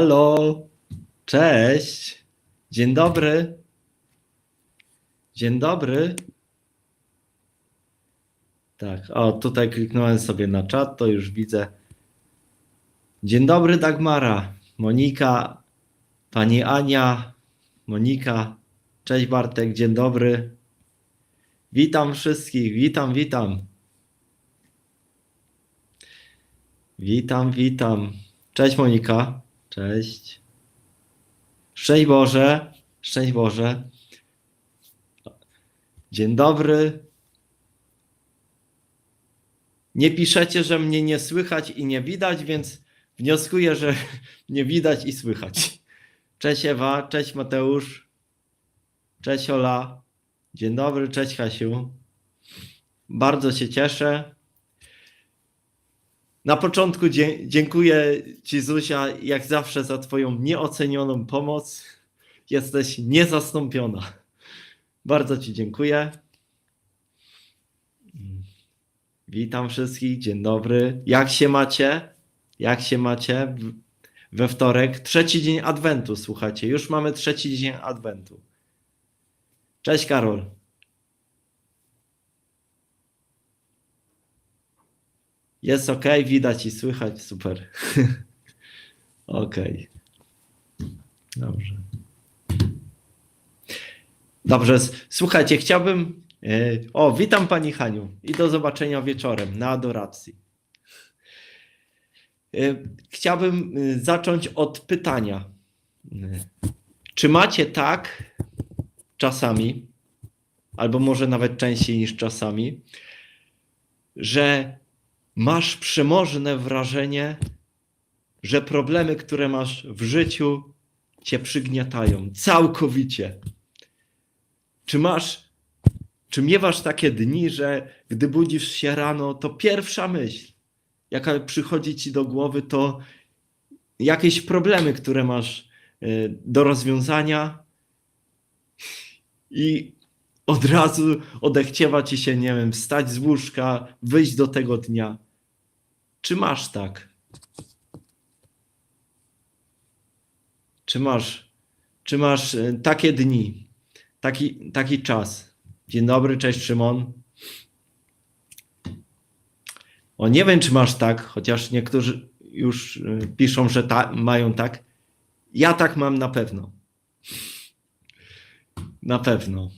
Halo, cześć, dzień dobry. Dzień dobry. Tak, o tutaj kliknąłem sobie na czat, to już widzę. Dzień dobry Dagmara, Monika, pani Ania, Monika, cześć Bartek, dzień dobry. Witam wszystkich, witam, witam. Witam, witam. Cześć Monika. Cześć. Szczęść Boże. Szczęść Boże. Dzień dobry. Nie piszecie, że mnie nie słychać i nie widać, więc wnioskuję, że mnie widać i słychać. Cześć Ewa, cześć Mateusz. Cześć Ola. Dzień dobry, cześć Kasiu. Bardzo się cieszę. Na początku dziękuję Ci, Zuzia, jak zawsze, za Twoją nieocenioną pomoc. Jesteś niezastąpiona. Bardzo Ci dziękuję. Witam wszystkich, dzień dobry. Jak się macie? Jak się macie we wtorek? Trzeci dzień Adwentu, słuchajcie. Już mamy trzeci dzień Adwentu. Cześć, Karol. Jest ok, widać i słychać, super. ok. Dobrze. Dobrze, słuchajcie, chciałbym. e, O, witam Pani Haniu i do zobaczenia wieczorem na adoracji. E, Chciałbym e, zacząć od pytania. Czy macie tak czasami, albo może nawet częściej niż czasami, że masz przemożne wrażenie, że problemy, które masz w życiu, cię przygniatają całkowicie. Czy masz, czy miewasz takie dni, że gdy budzisz się rano, to pierwsza myśl, jaka przychodzi ci do głowy, to jakieś problemy, które masz y, do rozwiązania i od razu odechciewa ci się, nie wiem, wstać z łóżka, wyjść do tego dnia. Czy masz tak? Czy masz, czy masz e, takie dni, taki, taki czas? Dzień dobry, cześć Szymon. O, nie wiem, czy masz tak, chociaż niektórzy już e, piszą, że ta, mają tak. Ja tak mam na pewno. Na pewno.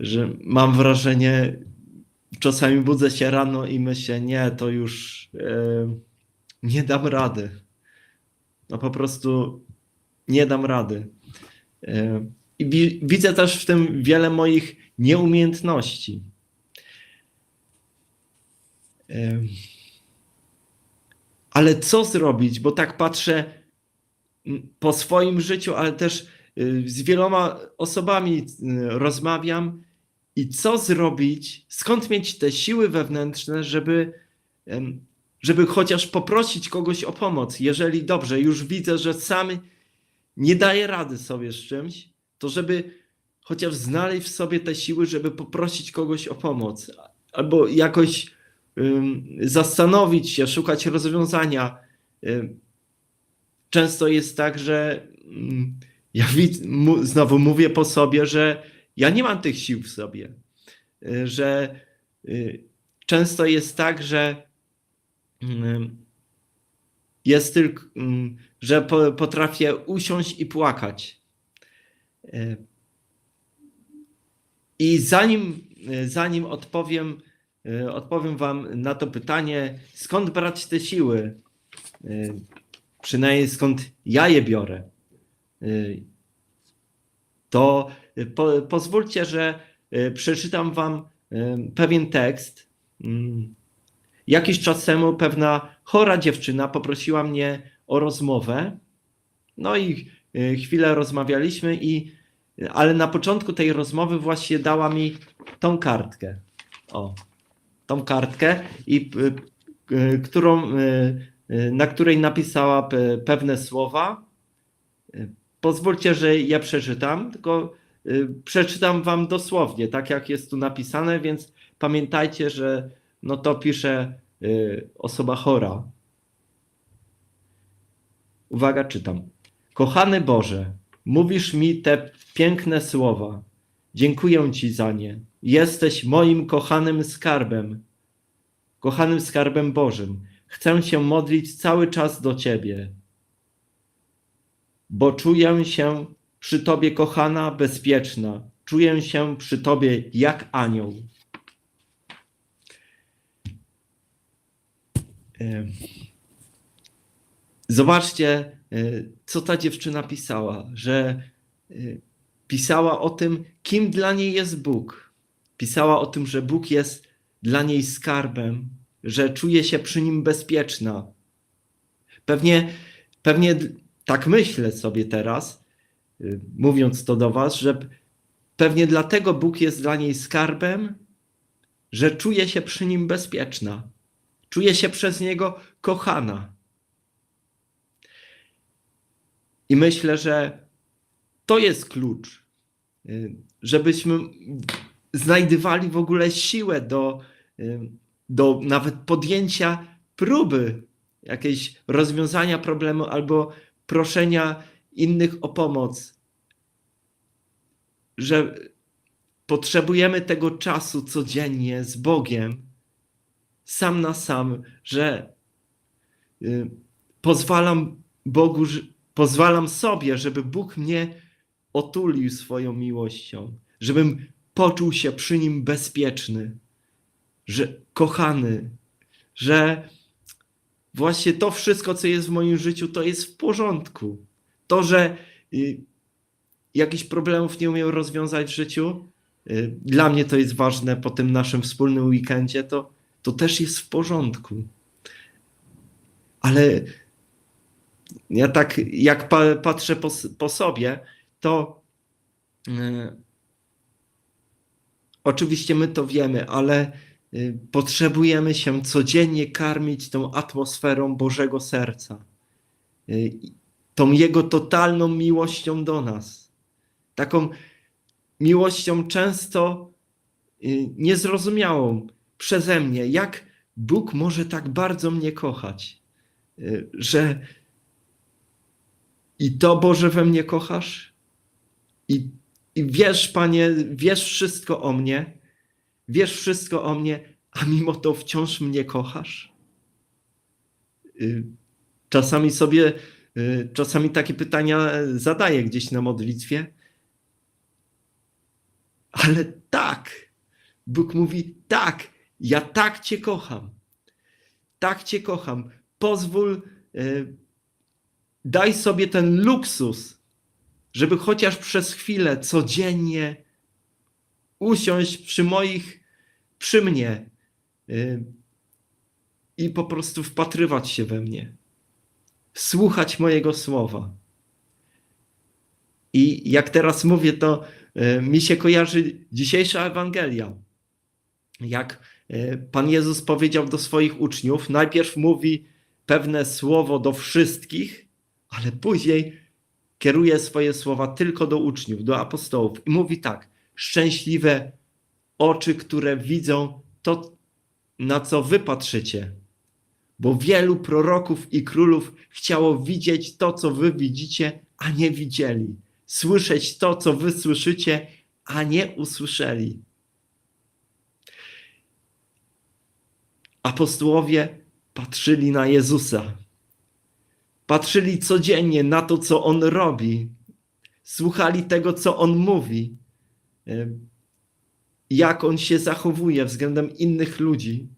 Że mam wrażenie, czasami budzę się rano i myślę, nie, to już e, nie dam rady. No po prostu nie dam rady. E, I wi- widzę też w tym wiele moich nieumiejętności. E, ale co zrobić? Bo tak patrzę po swoim życiu, ale też z wieloma osobami rozmawiam i co zrobić, skąd mieć te siły wewnętrzne, żeby, żeby chociaż poprosić kogoś o pomoc. Jeżeli dobrze, już widzę, że sam nie daję rady sobie z czymś, to żeby chociaż znaleźć w sobie te siły, żeby poprosić kogoś o pomoc, albo jakoś ym, zastanowić się, szukać rozwiązania. Często jest tak, że ym, ja znowu mówię po sobie, że ja nie mam tych sił w sobie, y, że y, często jest tak, że ym, jest tylko, ym, że po, potrafię usiąść i płakać. Y, I zanim, zanim odpowiem, odpowiem Wam na to pytanie, skąd brać te siły, przynajmniej skąd ja je biorę, to y, po, pozwólcie, że y, przeczytam Wam y, pewien tekst. Mm. Jakiś czas temu pewna chora dziewczyna poprosiła mnie o rozmowę. No i chwilę rozmawialiśmy, i, ale na początku tej rozmowy właśnie dała mi tą kartkę. O, tą kartkę, i, którą, na której napisała pe- pewne słowa. Pozwólcie, że ja przeczytam, tylko y, przeczytam wam dosłownie, tak jak jest tu napisane, więc pamiętajcie, że no to pisze y, osoba chora. Uwaga, czytam. Kochany Boże, mówisz mi te piękne słowa. Dziękuję Ci za nie. Jesteś moim kochanym skarbem, kochanym skarbem Bożym. Chcę się modlić cały czas do Ciebie, bo czuję się przy Tobie kochana, bezpieczna. Czuję się przy Tobie jak anioł. Zobaczcie, y, co ta dziewczyna pisała, że y, pisała o tym, kim dla niej jest Bóg. Pisała o tym, że Bóg jest dla niej skarbem, że czuje się przy nim bezpieczna. Pewnie, pewnie tak myślę sobie teraz, y, mówiąc to do Was, że pewnie dlatego Bóg jest dla niej skarbem, że czuje się przy nim bezpieczna. Czuje się przez niego kochana. I myślę, że to jest klucz, y, żebyśmy znajdywali w ogóle siłę do, y, do nawet podjęcia próby jakiejś rozwiązania problemu albo proszenia innych o pomoc. Że potrzebujemy tego czasu codziennie z Bogiem, sam na sam, że y, pozwalam Bogu, pozwalam sobie, żeby Bóg mnie otulił swoją miłością, żebym poczuł się przy nim bezpieczny, że kochany, że właśnie to wszystko, co jest w moim życiu, to jest w porządku. To, że y, jakichś problemów nie umiem rozwiązać w życiu, y, dla mnie to jest ważne po tym naszym wspólnym weekendzie, to, to też jest w porządku. Ale ja tak jak pa, patrzę po, po sobie, to y, oczywiście my to wiemy, ale potrzebujemy się codziennie karmić tą atmosferą Bożego Serca, y, tą Jego totalną miłością do nas. Taką miłością często y, niezrozumiałą przeze mnie, jak Bóg może tak bardzo mnie kochać, y, że i to Boże we mnie kochasz, i, i wiesz, Panie, wiesz wszystko o mnie, wiesz wszystko o mnie, a mimo to wciąż mnie kochasz. Y, Czasami sobie, y, czasami takie pytania zadaję gdzieś na modlitwie, ale tak, Bóg mówi: tak, ja tak Cię kocham. Tak Cię kocham. Pozwól, y, daj sobie ten luksus, żeby chociaż przez chwilę codziennie usiąść przy moich, przy mnie y, i po prostu wpatrywać się we mnie, słuchać mojego słowa. I jak teraz mówię, to y, mi się kojarzy dzisiejsza Ewangelia. Jak y, Pan Jezus powiedział do swoich uczniów, najpierw mówi pewne słowo do wszystkich, ale później kieruje swoje słowa tylko do uczniów, do apostołów i mówi tak: Szczęśliwe oczy, które widzą to, na co wy patrzycie, bo wielu proroków i królów chciało widzieć to, co wy widzicie, a nie widzieli, słyszeć to, co wy słyszycie, a nie usłyszeli. Apostołowie patrzyli na Jezusa. Patrzyli codziennie na to, co on robi, słuchali tego, co on mówi, jak on się zachowuje względem innych ludzi.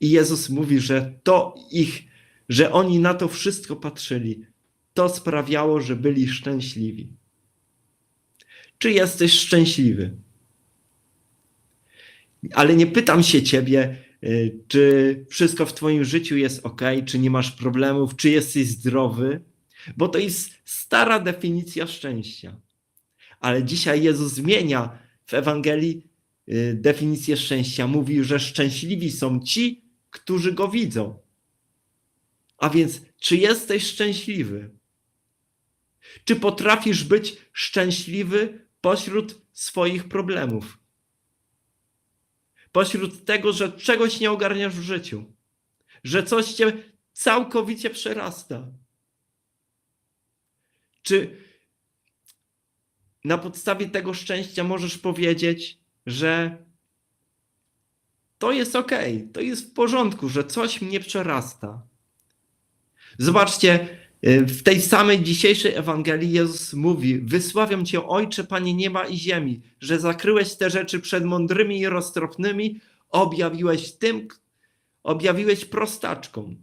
I Jezus mówi, że to ich, że oni na to wszystko patrzyli, to sprawiało, że byli szczęśliwi. Czy jesteś szczęśliwy? Ale nie pytam się ciebie, y, czy wszystko w Twoim życiu jest ok, czy nie masz problemów, czy jesteś zdrowy, bo to jest stara definicja szczęścia. Ale dzisiaj Jezus zmienia w Ewangelii y, definicję szczęścia. Mówi, że szczęśliwi są ci, którzy go widzą. A więc, czy jesteś szczęśliwy? Czy potrafisz być szczęśliwy pośród swoich problemów? Pośród tego, że czegoś nie ogarniasz w życiu, że coś cię całkowicie przerasta. Czy na podstawie tego szczęścia możesz powiedzieć, że to jest ok, to jest w porządku, że coś mnie przerasta? Zobaczcie, y, w tej samej dzisiejszej Ewangelii Jezus mówi: Wysławiam Cię, Ojcze, Panie nieba i ziemi, że zakryłeś te rzeczy przed mądrymi i roztropnymi, objawiłeś tym, objawiłeś prostaczkom,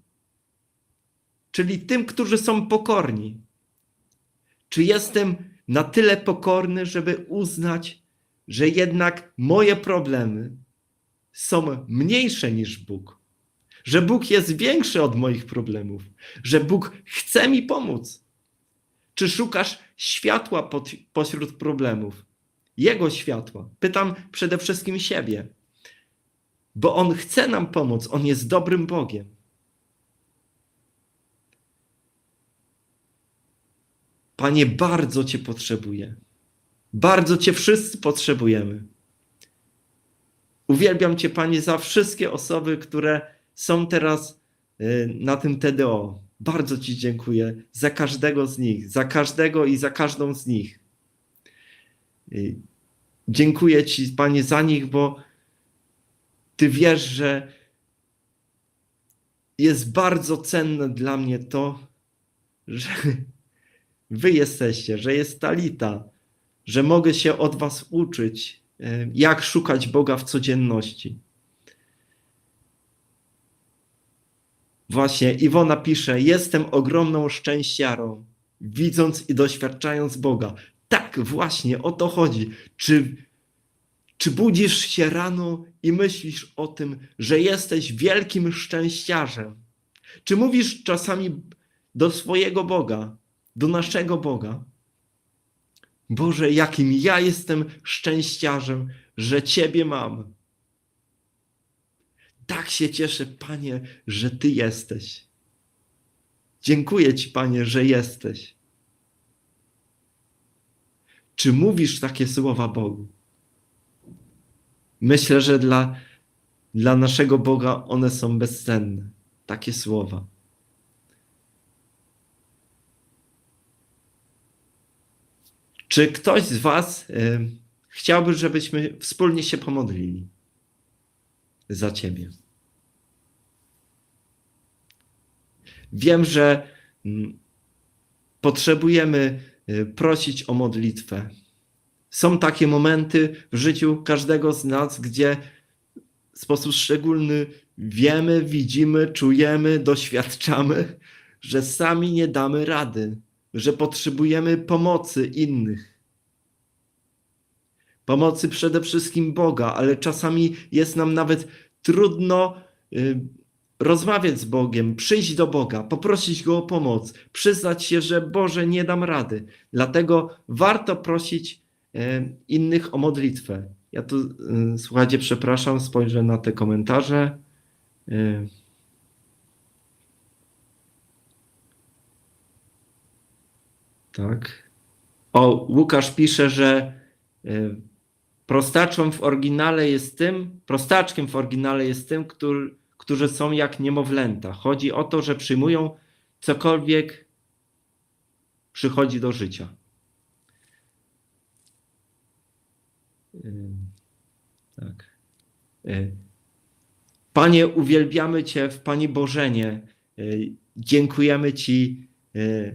czyli tym, którzy są pokorni. Czy jestem na tyle pokorny, żeby uznać, że jednak moje problemy są mniejsze niż Bóg? Że Bóg jest większy od moich problemów, że Bóg chce mi pomóc. Czy szukasz światła pod, pośród problemów? Jego światła. Pytam przede wszystkim siebie, bo On chce nam pomóc, On jest dobrym Bogiem. Panie, bardzo Cię potrzebuję. Bardzo Cię wszyscy potrzebujemy. Uwielbiam Cię, Panie, za wszystkie osoby, które są teraz y, na tym TDO. Bardzo Ci dziękuję za każdego z nich, za każdego i za każdą z nich. Y, Dziękuję Ci, Panie, za nich, bo Ty wiesz, że jest bardzo cenne dla mnie to, że Wy jesteście, że jest Talita, że mogę się od Was uczyć, y, jak szukać Boga w codzienności. Właśnie Iwona pisze: Jestem ogromną szczęściarą, widząc i doświadczając Boga. Tak, właśnie o to chodzi. Czy, czy budzisz się rano i myślisz o tym, że jesteś wielkim szczęściarzem? Czy mówisz czasami do swojego Boga, do naszego Boga? Boże, jakim ja jestem szczęściarzem, że Ciebie mam. Tak się cieszę, Panie, że Ty jesteś. Dziękuję Ci, Panie, że jesteś. Czy mówisz takie słowa Bogu? Myślę, że dla, dla naszego Boga one są bezcenne. Takie słowa. Czy ktoś z Was y, chciałby, żebyśmy wspólnie się pomodlili za Ciebie? Wiem, że mm, potrzebujemy y, prosić o modlitwę. Są takie momenty w życiu każdego z nas, gdzie w sposób szczególny wiemy, widzimy, czujemy, doświadczamy, że sami nie damy rady, że potrzebujemy pomocy innych. Pomocy przede wszystkim Boga, ale czasami jest nam nawet trudno y, rozmawiać z Bogiem, przyjść do Boga, poprosić Go o pomoc, przyznać się, że Boże, nie dam rady. Dlatego warto prosić y, innych o modlitwę. Ja tu, y, słuchajcie, przepraszam, spojrzę na te komentarze. Y, Tak. O, Łukasz pisze, że y, w oryginale jest tym, prostaczkiem w oryginale jest tym, który, którzy są jak niemowlęta. Chodzi o to, że przyjmują cokolwiek przychodzi do życia. Y, Tak. Y, Panie, uwielbiamy Cię w Pani Bożenie. Y, Dziękujemy Ci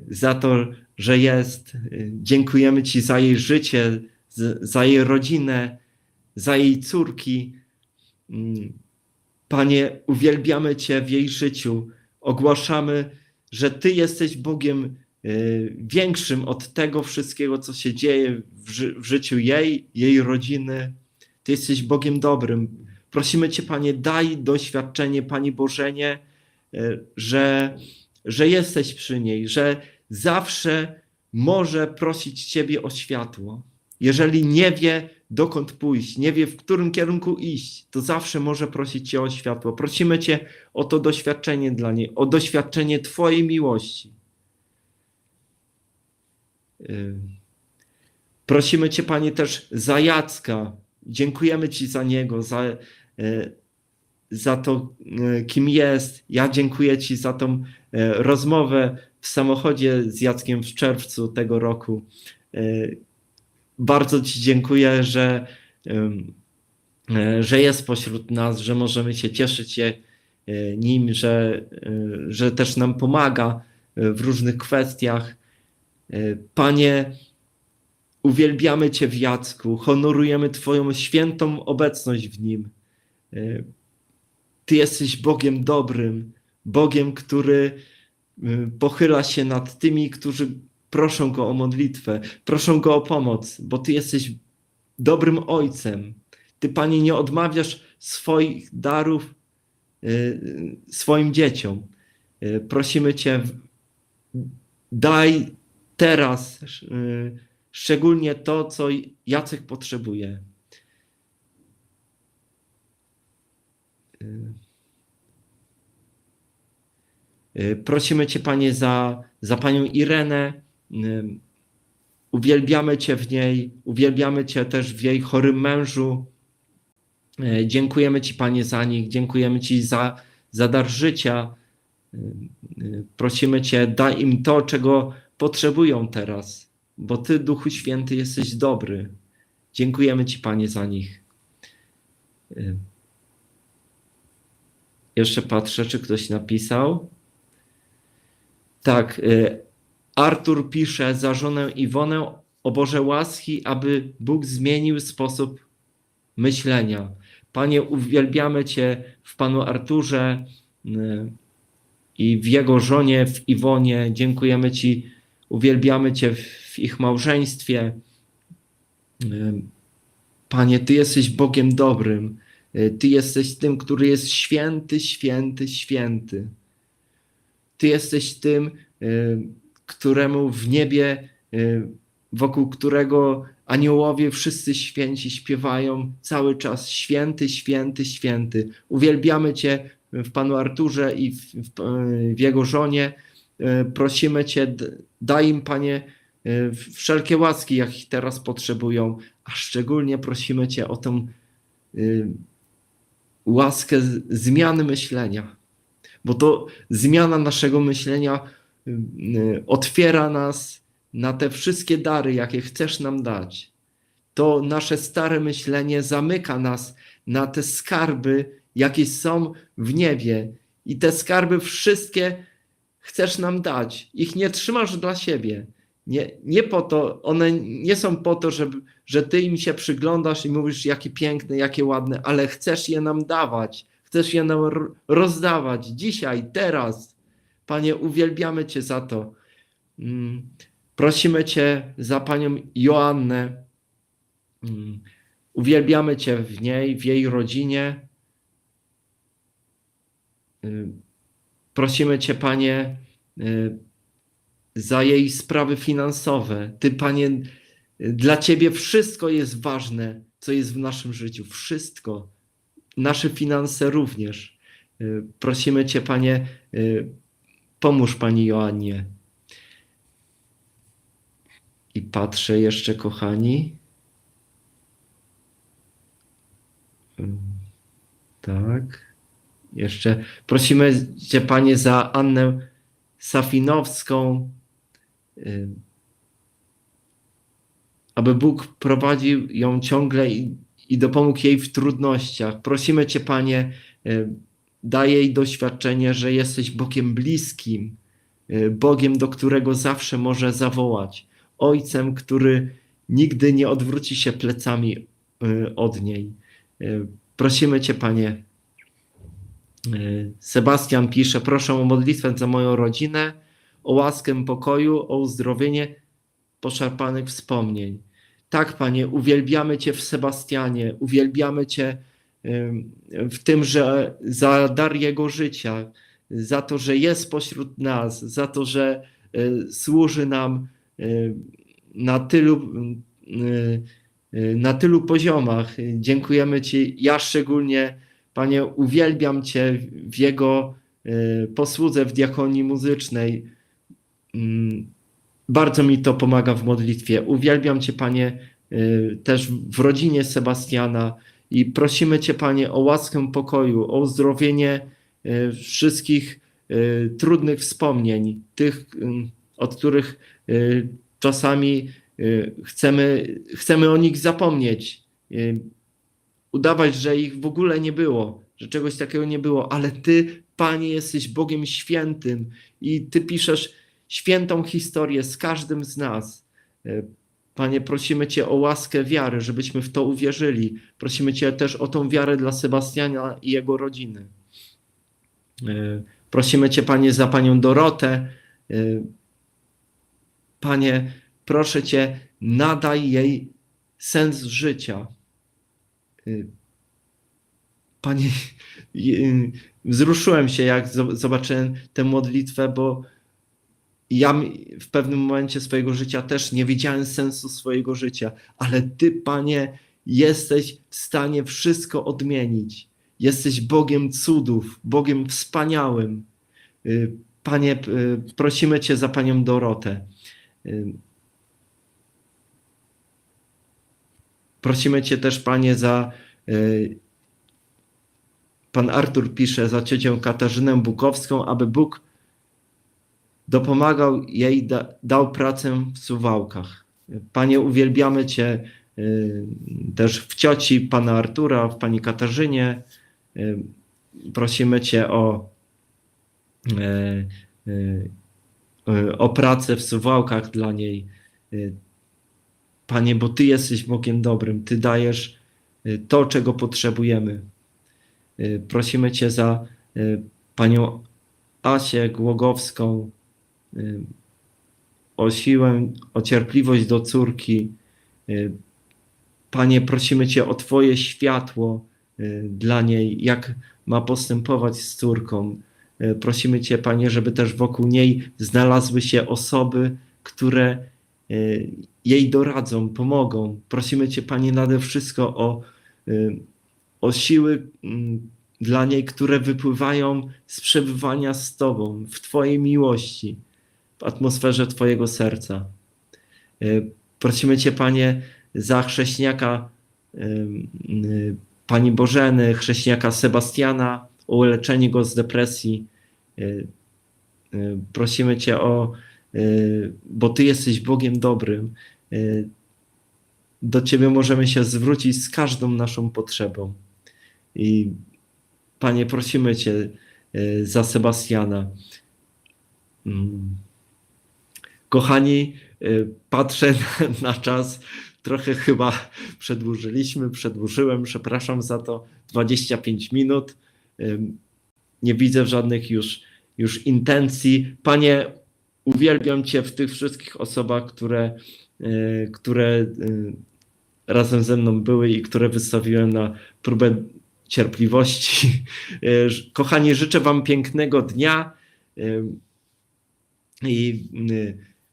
za to, że jest. Dziękujemy Ci za jej życie, za jej rodzinę, za jej córki. Mm, Panie, uwielbiamy Cię w jej życiu. Ogłaszamy, że Ty jesteś Bogiem y, większym od tego wszystkiego, co się dzieje w, ży- w życiu jej, jej rodziny. Ty jesteś Bogiem dobrym. Prosimy Cię, Panie, daj doświadczenie Pani Bożenie, y, że, że jesteś przy niej, że zawsze może prosić Ciebie o światło. Jeżeli nie wie, dokąd pójść, nie wie, w którym kierunku iść, to zawsze może prosić Cię o światło. Prosimy Cię o to doświadczenie dla niej, o doświadczenie Twojej miłości. Yy. Prosimy Cię, Panie, też za Jacka. Dziękujemy Ci za niego, za, yy, za to, e, kim jest. Ja dziękuję Ci za tą rozmowę w samochodzie z Jackiem w czerwcu tego roku. E, Bardzo Ci dziękuję, że, e, że jest pośród nas, że możemy się cieszyć się e, nim, że, że też nam pomaga w różnych kwestiach. Panie, uwielbiamy Cię w Jacku, honorujemy Twoją świętą obecność w nim. Ty jesteś Bogiem dobrym, Bogiem, który pochyla się nad tymi, którzy proszą Go o modlitwę, proszą Go o pomoc, bo Ty jesteś dobrym Ojcem. Ty, Panie, nie odmawiasz swoich darów y, swoim dzieciom. Y, Prosimy Cię, daj teraz y, szczególnie to, co Jacek potrzebuje. Y, Prosimy Cię, Panie, za, za Panią Irenę. Y, Uwielbiamy Cię w niej, uwielbiamy Cię też w jej chorym mężu. Y, Dziękujemy Ci, Panie, za nich, dziękujemy Ci za, za dar życia. Prosimy Cię, daj im to, czego potrzebują teraz, bo Ty, Duchu Święty, jesteś dobry. Dziękujemy Ci, Panie, za nich. Jeszcze patrzę, czy ktoś napisał. Tak, y, Artur pisze za żonę Iwonę o Boże łaski, aby Bóg zmienił sposób myślenia. Panie, uwielbiamy Cię w Panu Arturze y, i w jego żonie, w Iwonie. Dziękujemy Ci, uwielbiamy Cię w ich małżeństwie. Y, Panie, Ty jesteś Bogiem dobrym. Ty jesteś tym, który jest święty, święty, święty. Ty jesteś tym, y, któremu w niebie, y, wokół którego aniołowie wszyscy święci śpiewają cały czas święty, święty, święty. Uwielbiamy Cię w Panu Arturze i w, w, w jego żonie. Y, Prosimy Cię, daj im, Panie, y, wszelkie łaski, jakich teraz potrzebują, a szczególnie prosimy Cię o tą y, łaskę zmiany myślenia, bo to zmiana naszego myślenia y, y, otwiera nas na te wszystkie dary, jakie chcesz nam dać. To nasze stare myślenie zamyka nas na te skarby, jakie są w niebie. I te skarby wszystkie chcesz nam dać. Ich nie trzymasz dla siebie. Nie, nie po to, one nie są po to, żeby, że ty im się przyglądasz i mówisz, jakie piękne, jakie ładne, ale chcesz je nam dawać. Chcesz je nam ro- rozdawać dzisiaj, teraz. Panie, uwielbiamy Cię za to. Mm, Prosimy Cię za Panią Joannę. Mm, Uwielbiamy Cię w niej, w jej rodzinie. Y, Prosimy Cię, Panie, y, za jej sprawy finansowe. Ty, Panie, y, dla Ciebie wszystko jest ważne, co jest w naszym życiu. Wszystko. Nasze finanse również. Y, Prosimy Cię, Panie, y, pomóż Pani Joannie. I patrzę jeszcze, kochani. Ym, Tak. Jeszcze prosimy Cię, Panie, za Annę Safinowską, aby Bóg prowadził ją ciągle i, i dopomógł jej w trudnościach. Prosimy Cię, Panie, ym, daj jej doświadczenie, że jesteś Bogiem bliskim, y, Bogiem, do którego zawsze może zawołać, Ojcem, który nigdy nie odwróci się plecami y, od niej. Prosimy Cię, Panie. Sebastian pisze: Proszę o modlitwę za moją rodzinę, o łaskę pokoju, o uzdrowienie poszarpanych wspomnień. Tak, Panie, uwielbiamy Cię w Sebastianie, uwielbiamy Cię w tym, że za dar Jego życia, za to, że jest pośród nas, za to, że y, służy nam y, na tylu, y, na tylu poziomach. Dziękujemy Ci. Ja szczególnie, Panie, uwielbiam Cię w Jego posłudze w diakonii muzycznej. Bardzo mi to pomaga w modlitwie. Uwielbiam Cię, Panie, y, też w rodzinie Sebastiana I prosimy Cię, Panie, o łaskę pokoju, o uzdrowienie e, wszystkich e, trudnych wspomnień, tych, od których czasami chcemy, chcemy o nich zapomnieć, udawać, że ich w ogóle nie było, że czegoś takiego nie było, ale Ty, Panie, jesteś Bogiem świętym i Ty piszesz świętą historię z każdym z nas. E, Panie, prosimy Cię o łaskę wiary, żebyśmy w to uwierzyli. Prosimy Cię też o tą wiarę dla Sebastiana i jego rodziny. E, Prosimy Cię, Panie, za Panią Dorotę. E, Panie, proszę Cię, nadaj jej sens życia. Panie, wzruszyłem się, jak zo- zobaczyłem tę modlitwę, bo ja mi- w pewnym momencie swojego życia też nie wiedziałem sensu swojego życia, ale Ty, Panie, jesteś w stanie wszystko odmienić. Jesteś Bogiem cudów, Bogiem wspaniałym. Y, Panie, y, prosimy Cię za Panią Dorotę. Y, Prosimy Cię też, Panie, za. Pan Artur pisze za ciocią Katarzynę Bukowską, aby Bóg dopomagał jej, da, dał pracę w Suwałkach. Panie, uwielbiamy Cię y, też w cioci Pana Artura, w Pani Katarzynie. Y, prosimy Cię o, y, y, o pracę w Suwałkach dla niej. Y, Panie, bo Ty jesteś Bogiem dobrym, Ty dajesz y, to, czego potrzebujemy. Y, Prosimy Cię za Panią Asię Głogowską, o siłę, o cierpliwość do córki. Y, Panie, prosimy Cię o Twoje światło y, dla niej, jak ma postępować z córką. Y, Prosimy Cię, Panie, żeby też wokół niej znalazły się osoby, które y, jej doradzą, pomogą. Prosimy Cię, Panie, nade wszystko o, y, o siły mm, dla niej, które wypływają z przebywania z Tobą, w Twojej miłości, atmosferze Twojego serca. Y, Prosimy Cię, Panie, za chrześniaka ym, y, Pani Bożeny, chrześniaka Sebastiana, o uleczenie go z depresji. Y, y, Prosimy Cię o, y, bo Ty jesteś Bogiem dobrym. y, Do Ciebie możemy się zwrócić z każdą naszą potrzebą. I Panie, prosimy Cię y, za Sebastiana. Mm. Kochani, y, patrzę na, czas. Trochę chyba przedłużyliśmy, przedłużyłem, przepraszam za to. 25 minut. Nie widzę żadnych już, już intencji. Panie, uwielbiam Cię w tych wszystkich osobach, które, y, które y, razem ze mną były i które wystawiłem na próbę cierpliwości. Kochani, życzę Wam pięknego dnia. I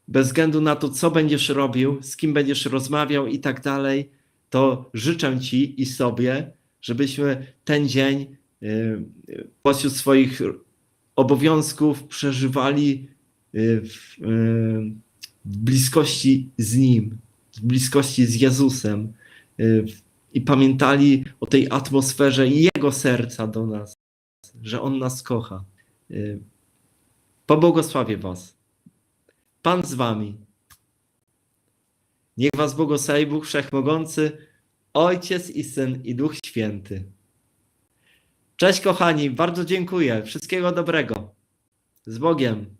bez względu na to, co będziesz robił, z kim będziesz rozmawiał i tak dalej, to życzę Ci i sobie, żebyśmy ten dzień y, pośród swoich obowiązków przeżywali y, w, y, w bliskości z Nim, w bliskości z Jezusem i pamiętali o tej atmosferze Jego serca do nas, że On nas kocha. Pobłogosławię Was. Pan z Wami. Niech Was błogosławi Bóg Wszechmogący, Ojciec i Syn i Duch Święty. Cześć kochani, bardzo dziękuję. Wszystkiego dobrego. Z Bogiem.